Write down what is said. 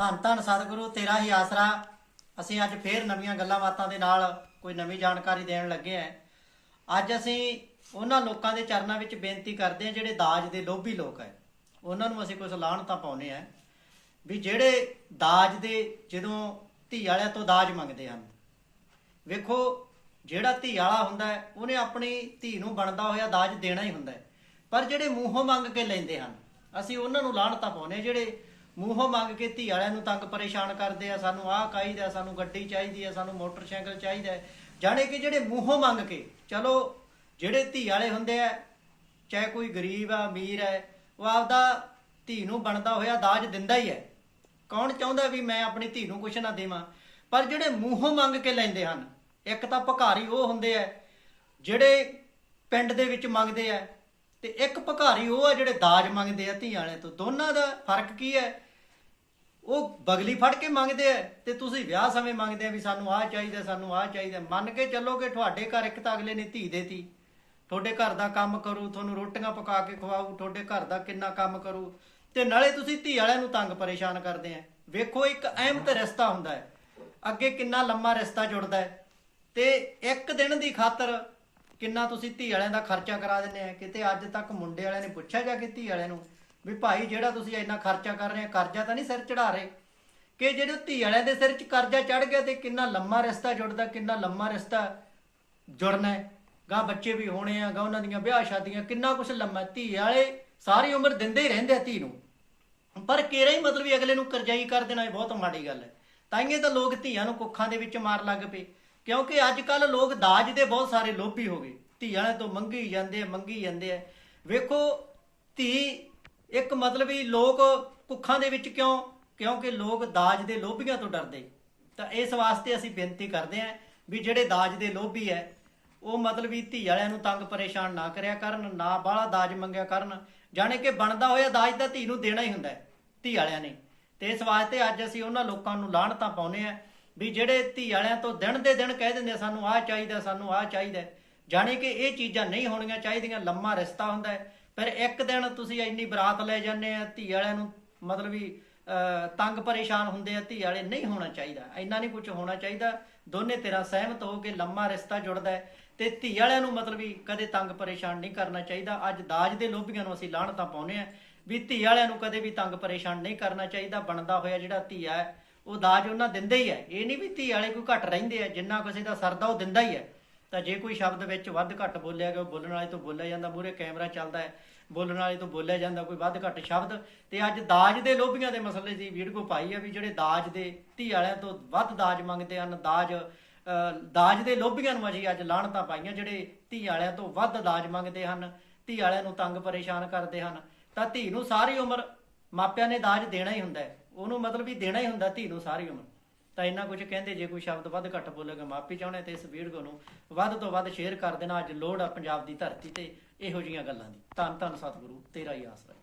ਧੰਨ ਧੰਨ ਸਤਿਗੁਰੂ ਤੇਰਾ ਹੀ ਆਸਰਾ। ਅਸੀਂ ਅੱਜ ਫੇਰ ਨਵੀਆਂ ਗੱਲਾਂ ਬਾਤਾਂ ਦੇ ਨਾਲ ਕੋਈ ਨਵੀਂ ਜਾਣਕਾਰੀ ਦੇਣ ਲੱਗੇ ਆ ਅੱਜ ਅਸੀਂ ਉਹਨਾਂ ਲੋਕਾਂ ਦੇ ਚਰਨਾਂ ਵਿੱਚ ਬੇਨਤੀ ਕਰਦੇ ਆ ਜਿਹੜੇ ਦਾਜ ਦੇ ਲੋਭੀ ਲੋਕ ਹੈ। ਉਹਨਾਂ ਨੂੰ ਅਸੀਂ ਕੁਝ ਲਾਹਣਤਾਂ ਪਾਉਨੇ ਆ ਵੀ ਜਿਹੜੇ ਦਾਜ ਦੇ ਜਦੋਂ ਧੀ ਵਾਲਿਆਂ ਤੋਂ ਦਾਜ ਮੰਗਦੇ ਹਨ ਵੇਖੋ ਜਿਹੜਾ ਧੀ ਵਾਲਾ ਹੁੰਦਾ ਉਹਨੇ ਆਪਣੀ ਧੀ ਨੂੰ ਬਣਦਾ ਹੋਇਆ ਦਾਜ ਦੇਣਾ ਹੀ ਹੁੰਦਾ ਪਰ ਜਿਹੜੇ ਮੂੰਹੋਂ ਮੰਗ ਕੇ ਲੈਂਦੇ ਹਨ ਅਸੀਂ ਉਹਨਾਂ ਨੂੰ ਲਾਹਣਤਾਂ ਪਾਉਨੇ ਆ, ਜਿਹੜੇ ਮੂੰਹੋਂ ਮੰਗ ਕੇ ਧੀ ਵਾਲਿਆਂ ਨੂੰ ਤੰਗ ਪਰੇਸ਼ਾਨ ਕਰਦੇ ਆ, ਸਾਨੂੰ ਆਹ ਚਾਹੀਦਾ, ਸਾਨੂੰ ਗੱਡੀ ਚਾਹੀਦੀ ਹੈ ਸਾਨੂੰ ਮੋਟਰਸਾਈਕਲ ਚਾਹੀਦਾ ਹੈ। ਜਾਣੇ ਕਿ ਜਿਹੜੇ ਮੂੰਹੋਂ ਮੰਗ ਕੇ, ਚਲੋ ਜਿਹੜੇ ਧੀ ਵਾਲੇ ਹੁੰਦੇ ਆ, ਚਾਹੇ ਕੋਈ ਗਰੀਬ ਆ, ਅਮੀਰ ਹੈ ਉਹ ਆਪਦਾ ਧੀ ਨੂੰ ਬਣਦਾ ਹੋਇਆ ਦਾਜ ਦਿੰਦਾ ਹੀ ਹੈ। ਕੌਣ ਚਾਹੁੰਦਾ ਵੀ ਮੈਂ ਆਪਣੀ ਧੀ ਨੂੰ ਕੁਛ ਨਾ ਦੇਵਾਂ? ਪਰ ਜਿਹੜੇ ਮੂੰਹੋਂ ਮੰਗ ਕੇ ਲੈਂਦੇ ਹਨ, ਇੱਕ ਤਾਂ ਭਿਖਾਰੀ ਉਹ ਹੁੰਦੇ ਆ, ਜਿਹੜੇ ਪਿੰਡ ਦੇ ਵਿੱਚ ਮੰਗਦੇ ਆ, ਤੇ ਇੱਕ ਭਿਖਾਰੀ ਉਹ ਆ ਜਿਹੜੇ ਦਾਜ ਮੰਗਦੇ ਆ ਧੀਆਂ ਵਾਲੇ ਤੋਂ। ਦੋਨਾਂ ਦਾ ਫ਼ਰਕ ਕੀ ਹੈ? ਉਹ ਬਗਲੀ ਫੜ ਕੇ ਮੰਗਦੇ ਆ ਤੇ ਤੁਸੀਂ ਵਿਆਹ ਸਮੇਂ ਮੰਗਦੇ ਆ ਵੀ ਸਾਨੂੰ ਆਹ ਚਾਹੀਦਾ, ਸਾਨੂੰ ਆਹ ਚਾਹੀਦਾ। ਮੰਨ ਕੇ ਚੱਲੋ ਕਿ ਤੁਹਾਡੇ ਘਰ ਇੱਕ ਤਾਂ ਅਗਲੇ ਨੇ ਧੀ ਦੇਤੀ। ਤੁਹਾਡੇ ਘਰ ਦਾ ਕੰਮ ਕਰੂ, ਤੁਹਾਨੂੰ ਰੋਟੀਆਂ ਪਕਾ ਕੇ ਖਵਾਉ ਤੁਹਾਡੇ ਘਰ ਦਾ ਕਿੰਨਾ ਕੰਮ ਕਰੂ। ਤੇ ਨਾਲੇ ਤੁਸੀਂ ਧੀ ਵਾਲਿਆਂ ਨੂੰ ਤੰਗ ਪਰੇਸ਼ਾਨ ਕਰਦੇ ਆ। ਵੇਖੋ ਇੱਕ ਅਹਿਮਤ ਰਿਸ਼ਤਾ ਹੁੰਦਾ ਹੈ। ਅੱਗੇ ਕਿੰਨਾ ਲੰਮਾ ਰਿਸ਼ਤਾ ਜੁੜਦਾ ਹੈ। ਤੇ ਇੱਕ ਦਿਨ ਦੀ ਖਾਤਰ ਕਿੰਨਾ ਤੁਸੀਂ ਧੀ ਵਾਲਿਆਂ ਦਾ ਖਰਚਾ ਕਰਾ ਦਿੰਦੇ ਆ। ਕਿਤੇ ਅੱਜ ਤੱਕ ਮੁੰਡੇ ਵਾਲਿਆਂ ਨੇ ਪੁੱਛਿਆ ਜਾ ਕੇ ਧੀ ਵਾਲਿਆਂ ਨੂੰ ਵੀ ਭਾਈ ਜਿਹੜਾ ਤੁਸੀਂ ਇੰਨਾ ਖਰਚਾ ਕਰ ਰਹੇ ਆ ਕਰਜ਼ਾ ਤਾਂ ਨਹੀਂ ਸਿਰ ਚੜਾ ਰਹੇ। ਕਿ ਜਿਹੜੇ ਧੀ ਵਾਲਿਆਂ ਦੇ ਸਿਰ 'ਚ ਕਰਜ਼ਾ ਚੜ ਗਿਆ ਤੇ ਕਿੰਨਾ ਲੰਮਾ ਰਿਸ਼ਤਾ ਜੁੜਦਾ, ਕਿੰਨਾ ਲੰਮਾ ਰਿਸ਼ਤਾ ਜੁੜਨਾ ਹੈ। ਗਾ ਬੱਚੇ ਵੀ ਹੋਣੇ ਆ ਗਾ ਉਹਨਾਂ ਦੀਆਂ ਵਿਆਹ ਸ਼ਾਦੀਆਂ, ਕਿੰਨਾ ਕੁਝ ਲੰਮਾ। ਧੀ ਵਾਲੇ ਸਾਰੀ ਉਮਰ ਦਿੰਦੇ ਹੀ ਰਹਿੰਦੇ ਆ ਧੀ ਨੂੰ। ਪਰ ਕਿਹੜਾ ਹੀ ਮਤਲਬ ਵੀ ਅਗਲੇ ਨੂੰ ਕਰਜ਼ਾਈ ਕਰ ਦੇਣਾ ਇਹ ਬਹੁਤ ਮਾੜੀ ਗੱਲ ਹੈ। ਤਾਈਏ ਤਾਂ ਲੋਕ ਧੀਆਂ ਨੂੰ ਕੁੱਖਾਂ ਦੇ ਵਿੱਚ ਮਾਰ ਲੱਗ ਪਏ। ਕਿਉਂਕਿ ਅੱਜ ਕੱਲ ਲੋਕ ਦਾਜ ਦੇ ਬਹੁਤ ਸਾਰੇ ਲੋਭੀ ਹੋ ਗਏ। ਧੀ ਵਾਲਿਆਂ ਤੋਂ ਮੰਗੀ ਜਾਂਦੇ ਆ, ਮੰਗੀ ਜਾਂਦੇ ਆ। ਵੇਖੋ, ਧੀ ਇੱਕ ਮਤਲਬ ਵੀ ਲੋਕ ਕੁੱਖਾਂ ਦੇ ਵਿੱਚ ਕਿਉਂ? ਕਿਉਂਕਿ ਲੋਕ ਦਾਜ ਦੇ ਲੋਭੀਆਂ ਤੋਂ ਡਰਦੇ। ਤਾਂ ਇਸ ਵਾਸਤੇ ਅਸੀਂ ਬੇਨਤੀ ਕਰਦੇ ਆਂ ਵੀ ਜਿਹੜੇ ਦਾਜ ਦੇ ਲੋਭੀ ਐ ਉਹ ਮਤਲਬ ਵੀ ਧੀ ਵਾਲਿਆਂ ਨੂੰ ਤੰਗ ਪਰੇਸ਼ਾਨ ਨਾ ਕਰਿਆ ਕਰਨ, ਨਾ ਬਾਹਲਾ ਦਾਜ ਮੰਗਿਆ ਕਰਨ। ਜਾਣੇ ਕਿ ਬਣਦਾ ਹੋਇਆ ਦਾਜ ਤਾਂ ਧੀ ਨੂੰ ਦੇਣਾ ਹੀ ਹੁੰਦਾ ਧੀ ਵਾਲਿਆਂ ਨੇ। ਤੇ ਇਸ ਵਾਸਤੇ ਅੱਜ ਅਸੀਂ ਉਹਨਾਂ ਲੋਕਾਂ ਨੂੰ ਲਾਹਣਤਾਂ ਪਾਉਨੇ ਆ ਵੀ ਜਿਹੜੇ ਧੀ ਵਾਲਿਆਂ ਤੋਂ ਦਿਨ ਦੇ ਦਿਨ ਕਹਿ ਦਿੰਦੇ ਸਾਨੂੰ ਆਹ ਚਾਹੀਦਾ, ਸਾਨੂੰ ਆਹ ਚਾਹੀਦਾ ਜਾਣੇ ਕਿ ਇਹ ਚੀਜ਼ਾਂ ਨਹੀਂ ਹੋਣੀਆਂ ਚਾਹੀਦੀਆਂ, ਲੰਮਾ ਰਿਸ਼ਤਾ ਹੁੰਦਾ ਹੈ। ਫਿਰ ਇੱਕ ਦਿਨ ਤੁਸੀਂ ਇੰਨੀ ਬਰਾਤ ਲੈ ਜਾਂਦੇ ਆ ਧੀ ਵਾਲਿਆਂ ਨੂੰ ਮਤਲਬ ਵੀ ਅਹ, ਤੰਗ ਪਰੇਸ਼ਾਨ ਹੁੰਦੇ ਆ ਧੀ ਵਾਲੇ ਨਹੀਂ ਹੋਣਾ ਚਾਹੀਦਾ। ਇੰਨਾ ਨਹੀਂ ਕੁਝ ਹੋਣਾ ਚਾਹੀਦਾ। ਦੋਨੇ ਤੇਰਾ ਸਹਿਮਤ ਹੋ ਕੇ ਲੰਮਾ ਰਿਸ਼ਤਾ ਜੁੜਦਾ ਹੈ ਤੇ ਧੀ ਵਾਲਿਆਂ ਨੂੰ ਮਤਲਬ ਵੀ ਕਦੇ ਤੰਗ ਪਰੇਸ਼ਾਨ ਨਹੀਂ ਕਰਨਾ ਚਾਹੀਦਾ। ਅੱਜ ਦਾਜ ਦੇ ਲੋਭੀਆਂ ਨੂੰ ਅਸੀਂ ਲਾਹਣ ਤਾਂ ਪਾਉਨੇ ਆ ਵੀ ਧੀ ਵਾਲਿਆਂ ਨੂੰ ਕਦੇ ਵੀ ਤੰਗ ਪਰੇਸ਼ਾਨ ਨਹੀਂ ਕਰਨਾ ਚਾਹੀਦਾ। ਬਣਦਾ ਹੋਇਆ ਜਿਹੜਾ ਧੀਆ ਹੈ ਉਹ ਦਾਜ ਉਹਨਾਂ ਦਿੰਦੇ ਹੀ ਹੈ। ਇਹ ਨਹੀਂ ਵੀ ਧੀ ਵਾਲੇ ਕੋਈ ਘੱਟ ਰਹਿੰਦੇ ਆ ਜਿੰਨਾ ਕਿਸੇ ਦਾ ਸਰਦਾ ਉਹ ਦਿੰਦਾ ਹੀ ਹੈ। ਤਾਂ ਜੇ ਕੋਈ ਸ਼ਬਦ ਵਿੱਚ ਵੱਧ ਘੱਟ ਬੋਲਿਆ ਗਿਆ ਉਹ ਬੋਲਣ ਵਾਲੇ ਤੋਂ ਬੋਲਿਆ ਜਾਂਦਾ ਮੂਰੇ ਕੈਮਰਾ ਚੱਲਦਾ ਹੈ। ਬੋਲਣ ਵਾਲੇ ਤੋਂ ਬੋਲਿਆ ਜਾਂਦਾ ਕੋਈ ਵੱਧ ਘੱਟ ਸ਼ਬਦ। ਤੇ ਅੱਜ ਦਾਜ ਦੇ ਲੋਭੀਆਂ ਦੇ ਮਸਲੇ ਦੀ ਵੀਡੀਓ ਪਾਈ ਆ ਵੀ ਜਿਹੜੇ ਦਾਜ ਦੇ ਧੀ ਵਾਲਿਆਂ ਤੋਂ ਵੱਧ ਦਾਜ ਮੰਗਦੇ ਹਨ ਦਾਜ ਅਹ, ਦਾਜ ਦੇ ਲੋਭੀਆਂ ਨੂੰ ਅਸੀਂ ਅੱਜ ਲਾਹਣਤਾਂ ਪਾਈਆਂ ਜਿਹੜੇ ਧੀ ਵਾਲਿਆਂ ਤੋਂ ਵੱਧ ਦਾਜ ਮੰਗਦੇ ਹਨ ਧੀ ਵਾਲਿਆਂ ਨੂੰ ਤੰਗ ਪਰੇਸ਼ਾਨ ਕਰਦੇ ਹਨ। ਤਾਂ ਧੀ ਨੂੰ ਸਾਰੀ ਉਮਰ ਮਾਪਿਆਂ ਨੇ ਦਾਜ ਦੇਣਾ ਹੀ ਹੁੰਦਾ ਹੈ। ਉਹਨੂੰ ਮਤਲਬ ਵੀ ਦੇਣਾ ਹੀ ਹੁੰਦਾ ਧੀ ਨੂੰ ਸਾਰੀ ਉਮਰ। ਤਾਂ ਇੰਨਾ ਕੁਝ ਕਹਿੰਦੇ, ਜੇ ਕੋਈ ਸ਼ਬਦ ਵੱਧ ਘੱਟ ਬੋਲੇਗਾ, ਮਾਫੀ ਚਾਹੁੰਦੇ ਤੇ ਇਸ ਵੀਡੀਓ ਨੂੰ ਵੱਧ ਤੋਂ ਵੱਧ ਸ਼ੇਅਰ ਕਰ ਦੇਣਾ। ਅੱਜ ਲੋੜ ਆ ਪੰਜਾਬ ਦੀ ਧਰਤੀ ਤੇ ਇਹੋ ਜੀਆਂ ਗੱਲਾਂ ਦੀ। ਧੰਨ ਧੰਨ ਸਤਿਗੁਰੂ, ਤੇਰਾ ਹੀ ਆਸਰਾ ਹੈ।